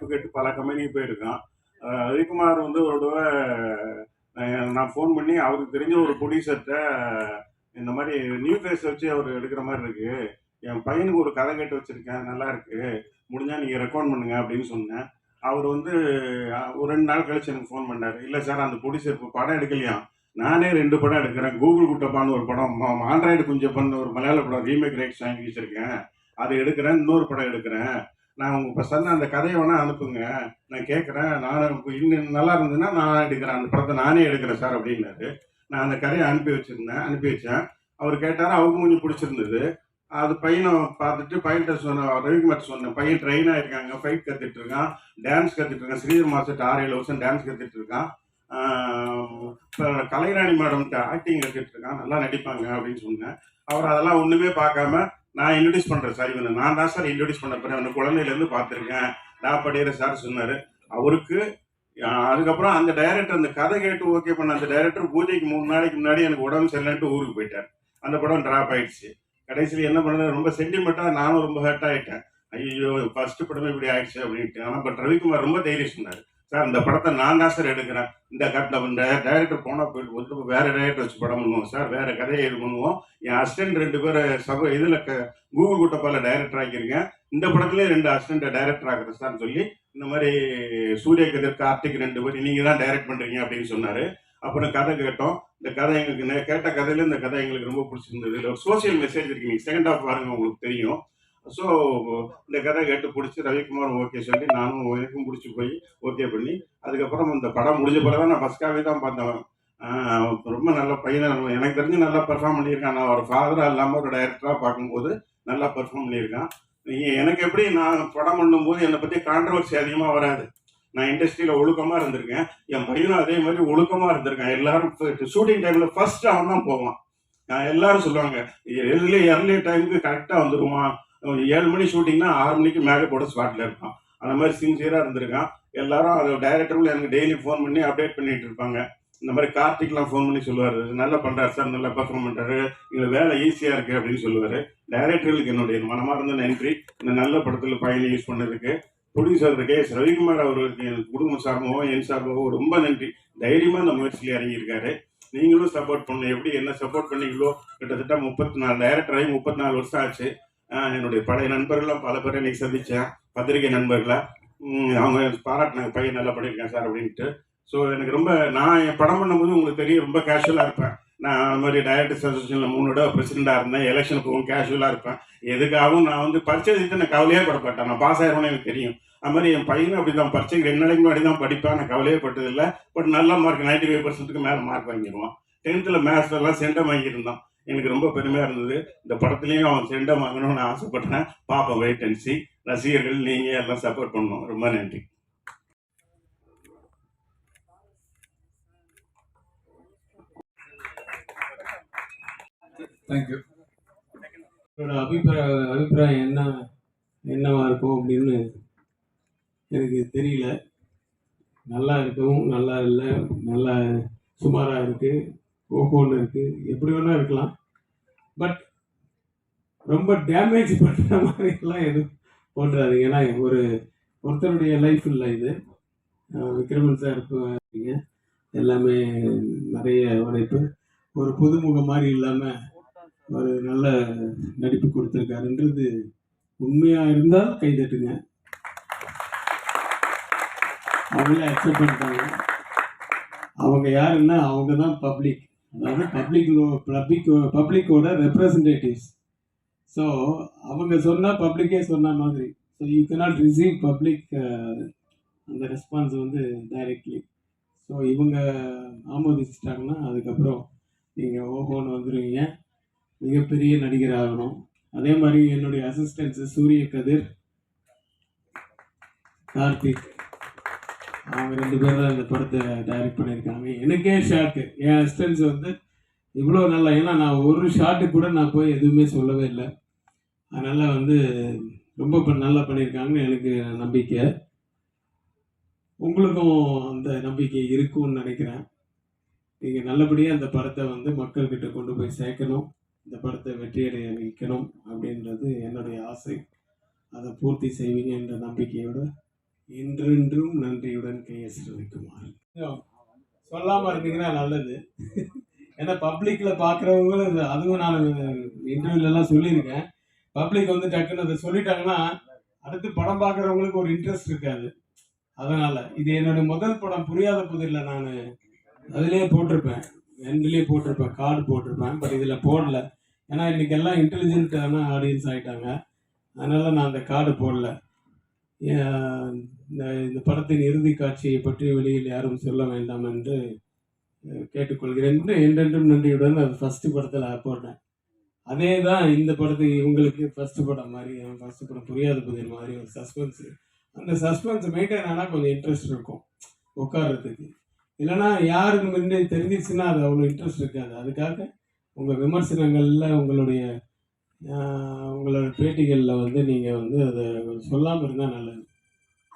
வாய்ப்பு கேட்டு பல கம்பெனிக்கு போயிருக்கான். ரவிக்குமார் வந்து ஒரு தடவை நான் ஃபோன் பண்ணி அவருக்கு தெரிஞ்ச ஒரு ப்ரொடியூசர்கிட்ட இந்த மாதிரி நியூ ஃபேஸ் வச்சு அவர் எடுக்கிற மாதிரி இருக்கு. என் பையனுக்கு ஒரு கதை கேட்டு வச்சிருக்கேன் நல்லா இருக்கு. முடிஞ்சா நீங்க ரெக்கார்ட் பண்ணுங்க அப்படின்னு சொன்னேன். அவர் வந்து ஒரு ரெண்டு நாள் கழிச்சு எனக்கு ஃபோன் பண்ணார். இல்லை சார் அந்த ப்ரொடியூசர் இப்போ படம் எடுக்கலையாம் நானே ரெண்டு படம் எடுக்கிறேன். கூகுள் குட்டப்பான்னு ஒரு படம் மா- ஆண்ட்ராய்டு குஞ்சப்பான்னு ஒரு மலையாள படம் ரீமேக் ரைட்ஸ் வாங்கி வச்சிருக்கேன். அதை எடுக்கிறேன் இன்னொரு படம் எடுக்கிறேன். நான் இப்போ சொன்ன அந்த கதையை வேணால் அனுப்புங்க. நான் கேட்குறேன் நான் இப்போ இன்னும் நல்லா இருந்ததுன்னா நான் எடுக்கிறேன். அந்த படத்தை நானே எடுக்கிறேன் சார் அப்படின்னாரு. நான் அந்த கதையை அனுப்பி வச்சுருந்தேன். அனுப்பி வச்சேன். அவர் கேட்டார் அவங்க கொஞ்சம் பிடிச்சிருந்தது. அது பையனை பார்த்துட்டு பையன்கிட்ட சொன்ன ரவிக்குமார் சொன்னேன். பையன் ட்ரெயின் ஆகிருக்காங்க ஃபைட் கற்றுட்டு இருக்கான். டான்ஸ் கற்றுட்டு இருக்கான். ஸ்ரீதர் மாஸ்டர் ஆறு ஏழு வருஷம் டான்ஸ் கற்றுட்டு இருக்கான். கலைராணி மேடம்கிட்ட ஆக்டிங் கற்றுட்டு இருக்கான். நல்லா நடிப்பாங்க. அப்படின்னு சொன்னேன். அவர் அதெல்லாம் ஒன்றுமே பார்க்காம நான் இன்ட்ரடியூஸ் பண்ணுறேன் சார் இவனை. நான் தான் சார் இன்ட்ரடியூஸ் பண்ண போகிறேன் அவனை குழந்தையிலேருந்து பார்த்துருக்கேன். நான் படிக்கிற சார் சொன்னார். அவருக்கு அதுக்கப்புறம் அந்த டைரக்டர் அந்த கதை கேட்டு ஓகே பண்ண அந்த டைரக்டர் பூஜைக்கு மூணு நாளைக்கு முன்னாடி எனக்கு உடம்பு சரியில்லைன்ட்டு ஊருக்கு போயிட்டார். அந்த படம் ட்ராப் ஆயிடுச்சு. கடைசியில் என்ன பண்ணது ரொம்ப சென்டிமெண்ட்டாக நானும் ரொம்ப ஹர்ட் ஆகிட்டேன் ஐயோ ஃபர்ஸ்ட் படமே இப்படி ஆயிடுச்சு அப்படின்ட்டு. ஆனால் பட் ரவிக்குமார் ரொம்ப தைரியம் சொன்னார். சார் இந்த படத்தை நான் தான் சார் எடுக்கிறேன். இந்த கட்டில் இந்த டைரக்டர் போனால் போயிட்டு வந்துட்டு வேற டைரக்டர் வச்சு படம் பண்ணுவோம் சார். வேற கதையை இது பண்ணுவோம். என் அசிஸ்டன்ட் ரெண்டு பேர் சப இதில் கூகுள் கூட்டப்பால டைரக்டர் ஆக்கியிருக்கேன். இந்த படத்துலேயே ரெண்டு அசிஸ்டன்ட் டைரக்டர் ஆகுறது சார் சொல்லி இந்த மாதிரி சூரிய கதிர் கார்த்திக் ரெண்டு பேர் நீங்கள் தான் டைரக்ட் பண்ணுறீங்க அப்படின்னு சொன்னார். அப்புறம் கதை கேட்டோம். இந்த கதை எங்களுக்கு கேட்ட கதையில இந்த கதை எங்களுக்கு ரொம்ப பிடிச்சிருந்தது. ஒரு சோஷியல் மெசேஜ் இருக்கு நீங்கள் செகண்ட் ஹாஃப் பாருங்க உங்களுக்கு தெரியும். ஸோ இந்த கதை கேட்டு பிடிச்சி ரவிக்குமார் ஓகே சொல்லி நானும் எனக்கும் பிடிச்சி போய் ஓகே பண்ணி அதுக்கப்புறம் இந்த படம் முடிஞ்ச பிறகு நான் ஃபஸ்ட்டாகவே தான் பார்த்தேன். ரொம்ப நல்ல பையனாக எனக்கு தெரிஞ்சு நல்லா பெர்ஃபார்ம் பண்ணியிருக்கான். நான் ஒரு ஃபாதராக இல்லாமல் ஒரு டைரக்டராக பார்க்கும்போது நல்லா பெர்ஃபார்ம் பண்ணியிருக்கான். எனக்கு எப்படி நான் படம் பண்ணும்போது என்னை பற்றி கான்ட்ரவர்சி அதிகமாக வராது. நான் இண்டஸ்ட்ரியில் ஒழுக்கமாக இருந்திருக்கேன். என் பையனும் அதே மாதிரி ஒழுக்கமாக இருந்திருக்கான். எல்லாரும் ஷூட்டிங் டைமில் ஃபர்ஸ்ட் அவன் தான் போவான். எல்லாரும் சொல்லுவாங்க எர்லி எர்லி டைமுக்கு கரெக்டாக வந்துருவான். ஏழு மணி ஷூட்டிங்னா ஆறு மணிக்கு மேக்கப்போட ஸ்பாட்டில் இருப்பான். அந்த மாதிரி சின்சியராக இருந்திருக்கான். எல்லாரும் அது டைரக்டரும் எனக்கு டெய்லி ஃபோன் பண்ணி அப்டேட் பண்ணிட்டு இருப்பாங்க. இந்த மாதிரி கார்த்திக்லாம் ஃபோன் பண்ணி சொல்லுவார். நல்லா பண்ணுறாரு சார் நல்லா பர்ஃபார்ம் பண்ணுறாரு எங்களுக்கு வேலை ஈஸியாக இருக்குது அப்படின்னு சொல்லுவார். டைரக்டர்களுக்கு என்னுடைய மனமார்ந்த நன்றி. இந்த நல்ல படத்தில் பயணி யூஸ் பண்ணதுக்கு. ப்ரொடியூசர் கே எஸ் ரவிக்குமார் அவர்களுக்கு என் குடும்ப சார்பாகவும் என் சார்பாகவும் ரொம்ப நன்றி. தைரியமாக அந்த முயற்சியில் இறங்கியிருக்காரு. நீங்களும் சப்போர்ட் பண்ணு எப்படி என்ன சப்போர்ட் பண்ணீங்களோ? கிட்டத்தட்ட முப்பத்தி நாலு டைரக்டர் ஆகி முப்பத்தி நாலு வருஷம் ஆச்சு. என்னுடைய பழைய நண்பர்கள்லாம் பல பேரை இன்னைக்கு சந்தித்தேன் பத்திரிகை நண்பர்களை? அவங்க பாராட்டினாங்க பையன் நல்லா பண்ணியிருக்கேன் சார் அப்படின்ட்டு. ஸோ எனக்கு ரொம்ப நான் என் படம் பண்ணும்போது உங்களுக்கு தெரியும் ரொம்ப கேஷுவலாக இருப்பேன். நான் அந்த மாதிரி டைரக்டர்ஸ் அசோசியேஷனில் மூணு தடவை பிரசிடெண்டாக இருந்தேன். எலெக்ஷன் போகும் கேஷுவலாக இருப்பேன். எதுக்காகவும் நான் வந்து பரிச்சயத்தை நான் கவலையே படப்பட்டேன் நான் பாஸ் ஆயிருவேன்னு எனக்கு தெரியும். அது மாதிரி என் பையனும் அப்படி தான் பரிச்சைக்கு ரெண்டு நாளைக்கு முன்னாடி தான் படிப்பேன். நான் கவலையே பட்டதில்லை. பட் நல்ல மார்க் நைன்டி ஃபைவ் பர்சன்ட்டுக்கு மேலே மார்க் வாங்கிடுவான். டென்த்தில் மேத்ஸ்லாம் சென்டம் வாங்கியிருந்தான். எனக்கு ரொம்ப பெருமையாக இருந்தது. இந்த படத்துலேயும் அவன் சென்டம் வாங்கணும்னு ஆசைப்பட்டேன். பாப்பா வெயிட் அண்ட் சி ரசிகர்கள் நீங்கள் எல்லாம் சப்போர்ட் பண்ணணும். ரொம்ப நன்றி. தேங்க்யூ என்னோட அபிப்பிராய அபிப்பிராயம் என்ன என்னவா இருக்கும் அப்படின்னு எனக்கு தெரியல. நல்லா இருக்கவும் நல்லா இல்லை. நல்லா சுமாராக இருக்குது ஓஹோன்னு இருக்குது எப்படி வேணால் இருக்கலாம். பட் ரொம்ப டேமேஜ் பண்ணுற மாதிரிலாம் எதுவும் போட்டுறாதீங்க. ஏன்னா ஒரு ஒருத்தருடைய லைஃப் இல்லை இது. விக்ரமன் சார் இருக்கீங்க எல்லாமே நிறைய உழைப்பு. ஒரு புதுமுகம் மாதிரி இல்லாமல் ஒரு நல்ல நடிப்பு கொடுத்துருக்காருன்றது உண்மையாக இருந்தால் கைதட்டுங்க அவங்களே அக்செப்ட் பண்ணிட்டாங்க. அவங்க யாருன்னா அவங்க தான் பப்ளிக் அதாவது பப்ளிக் பப்ளிக் பப்ளிக்கோட ரெப்ரசன்டேட்டிவ்ஸ் ஸோ அவங்க சொன்னால் பப்ளிக்கே சொன்ன மாதிரி. So you cannot receive public uh, அந்த ரெஸ்பான்ஸ் வந்து டைரக்ட்லி ஸோ இவங்க ஆமோதிச்சிட்டாங்கன்னா அதுக்கப்புறம் நீங்கள் ஓஹோன்னு வந்துடுவீங்க மிகப்பெரிய நடிகர் ஆகணும். அதே மாதிரி என்னுடைய அசிஸ்டன்ஸு சூரிய கதிர் கார்த்திக். அவங்க ரெண்டு பேர் தான் இந்த படத்தை டைரக்ட் பண்ணியிருக்காங்க. எனக்கே ஷாக்கு என் அசிஸ்டன்ஸ் வந்து இவ்வளோ நல்லா ஏன்னா நான் ஒரு ஷாட்டு கூட நான் போய் எதுவுமே சொல்லவே இல்லை. அதனால் வந்து ரொம்ப நல்லா பண்ணியிருக்காங்கன்னு எனக்கு நம்பிக்கை. உங்களுக்கும் அந்த நம்பிக்கை இருக்கும்னு நினைக்கிறேன். நீங்கள் நல்லபடியாக அந்த படத்தை வந்து மக்கள்கிட்ட கொண்டு போய் சேர்க்கணும். இந்த படத்தை வெற்றியடைய வைக்கணும் அப்படின்றது என்னுடைய ஆசை. அதை பூர்த்தி செய்வீங்க என்ற நம்பிக்கையோடு என்றென்றும் நன்றியுடன் கே எஸ் ரவிக்குமார். சொல்லாமல் இருந்தீங்கன்னா நல்லது. ஏன்னா பப்ளிக்கில் பார்க்குறவங்களும் அதுவும் நான் இன்டர்வியூலலாம் சொல்லியிருக்கேன். பப்ளிக் வந்து டக்குன்னு அதை சொல்லிட்டாங்கன்னா அடுத்து படம் பார்க்குறவங்களுக்கு ஒரு இன்ட்ரெஸ்ட் இருக்காது. அதனால் இது என்னோட முதல் படம் புரியாத புதிரில் நான் அதிலே போட்டிருப்பேன். எண்ட்லேயே போட்டிருப்பேன் கார்டு போட்டிருப்பேன் பட் இதில் போடல. ஏன்னா இன்றைக்கி எல்லாம் இன்டெலிஜென்ட்டான ஆடியன்ஸ் ஆகிட்டாங்க அதனால் நான் அந்த கார்டு போடல. இந்த இந்த படத்தின் இறுதி காட்சியை பற்றி வெளியில் யாரும் சொல்ல வேண்டாம் என்று கேட்டுக்கொள்கிறேன். என்றென்றும் நன்றியுடன் அது ஃபஸ்ட்டு படத்தில் போட்டேன் அதே தான் இந்த படத்துக்கு இவங்களுக்கு ஃபஸ்ட்டு படம் மாதிரி ஃபஸ்ட்டு படம் புரியாத புதிர் மாதிரி ஒரு சஸ்பென்ஸ் அந்த சஸ்பென்ஸ் மெயின்டைன் ஆனால் கொஞ்சம் இன்ட்ரெஸ்ட் இருக்கும் உட்கார்றதுக்கு. இல்லைன்னா யாருக்கு முன்னே தெரிஞ்சிச்சுன்னா அது அவ்வளோ இன்ட்ரெஸ்ட் இருக்காது. அதுக்காக உங்கள் விமர்சனங்களில் உங்களுடைய உங்களோட பேட்டிகளில் வந்து நீங்கள் வந்து அதை சொல்லாமல் இருந்தால் நல்லது.